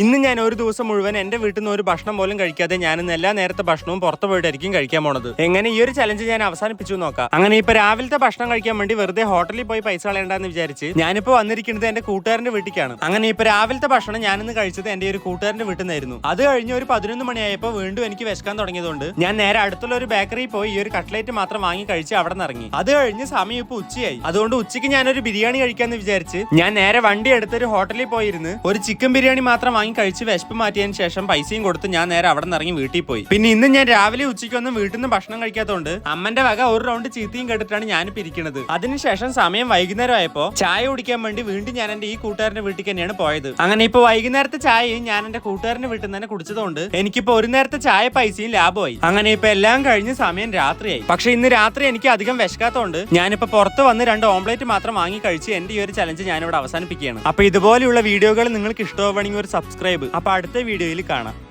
ഇന്ന് ഞാൻ ഒരു ദിവസം മുഴുവൻ എന്റെ വീട്ടിൽ നിന്ന് ഒരു ഭക്ഷണം പോലും കഴിക്കാതെ ഞാൻ ഇന്ന് എല്ലാ നേരത്തെ ഭക്ഷണവും പുറത്തു പോയിട്ടായിരിക്കും കഴിക്കാൻ പോണത്. എങ്ങനെ ഈ ഒരു ചലഞ്ച് ഞാൻ അവസാനിപ്പിച്ചു നോക്കാം. അങ്ങനെ ഇപ്പൊ രാവിലത്തെ ഭക്ഷണം കഴിക്കാൻ വേണ്ടി വെറുതെ ഹോട്ടലിൽ പോയി പൈസ കളയണ്ടെന്ന് വിചാരിച്ച് ഞാനിപ്പോ വന്നിരിക്കുന്നത് എന്റെ കൂട്ടുകാരന്റെ വീട്ടിലേക്കാണ് അങ്ങനെ ഇപ്പൊ രാവിലത്തെ ഭക്ഷണം ഞാൻ ഇന്ന് കഴിച്ചത് എന്റെ ഒരു കൂട്ടുകാരന്റെ വീട്ടിൽ നിന്നായിരുന്നു അത് കഴിഞ്ഞ് ഒരു പതിനൊന്ന് മണിയായപ്പോ വീണ്ടും എനിക്ക് വിശക്കാൻ തുടങ്ങിയതുകൊണ്ട് ഞാൻ നേരെ അടുത്തുള്ള ഒരു ബേക്കറിയിൽ പോയി ഈ ഒരു കട്ട്ലേറ്റ് മാത്രം വാങ്ങി കഴിച്ച് അവിടെ നിന്ന് ഇറങ്ങി. അത് കഴിഞ്ഞ് സമയം ഇപ്പൊ ഉച്ചയായി. അതുകൊണ്ട് ഉച്ചയ്ക്ക് ഞാൻ ഒരു ബിരിയാണി കഴിക്കാന്ന് വിചാരിച്ച് ഞാൻ നേരെ വണ്ടി എടുത്തൊരു ഹോട്ടലിൽ പോയിരുന്ന് ഒരു ചിക്കൻ ബിരിയാണി മാത്രം വാങ്ങി കഴിച്ച് വിശപ്പ് മാറ്റിയതിന് ശേഷം പൈസയും കൊടുത്ത് ഞാൻ നേരെ അവിടെ നിന്ന് ഇറങ്ങി വീട്ടിൽ പോയി. പിന്നെ ഇന്ന് ഞാൻ രാവിലെ ഉച്ചയ്ക്കൊന്നും വീട്ടിൽ നിന്ന് ഭക്ഷണം കഴിക്കാത്തതുകൊണ്ട് അമ്മന്റെ വക ഒരു റൗണ്ട് ചീത്തയും കേട്ടിട്ടാണ് ഞാൻ പിരിക്കുന്നത് അതിനുശേഷം സമയം വൈകുന്നേരം ആയപ്പോ ചായ കുടിക്കാൻ വേണ്ടി വീണ്ടും ഞാൻ എന്റെ ഈ കൂട്ടുകാരന്റെ വീട്ടിൽ തന്നെയാണ് പോയത്. അങ്ങനെ ഇപ്പൊ വൈകുന്നേരത്തെ ചായയും ഞാൻ എന്റെ കൂട്ടുകാരന്റെ വീട്ടിൽ തന്നെ കുടിച്ചതുകൊണ്ട് എനിക്കിപ്പോ ഒരു നേരത്തെ ചായ പൈസയും ലാഭമായി. അങ്ങനെ ഇപ്പൊ എല്ലാം കഴിഞ്ഞ് സമയം രാത്രിയായി. പക്ഷെ ഇന്ന് രാത്രി എനിക്ക് അധികം വിശക്കാത്തതുകൊണ്ട് ഞാനിപ്പോ പുറത്ത് വന്ന് രണ്ട് ഓംപ്ലേറ്റ് മാത്രം വാങ്ങി കഴിച്ച് എന്റെ ഈ ഒരു ചലഞ്ച് ഞാനിവിടെ അവസാനിപ്പിക്കുകയാണ്. അപ്പൊ ഇതുപോലെയുള്ള വീഡിയോകൾ നിങ്ങൾക്ക് ഇഷ്ടമാവുകയാണെങ്കിൽ ഒരു സബ്സ്ക്രൈബ് അപ്പൊ അടുത്ത വീഡിയോയിൽ കാണാം.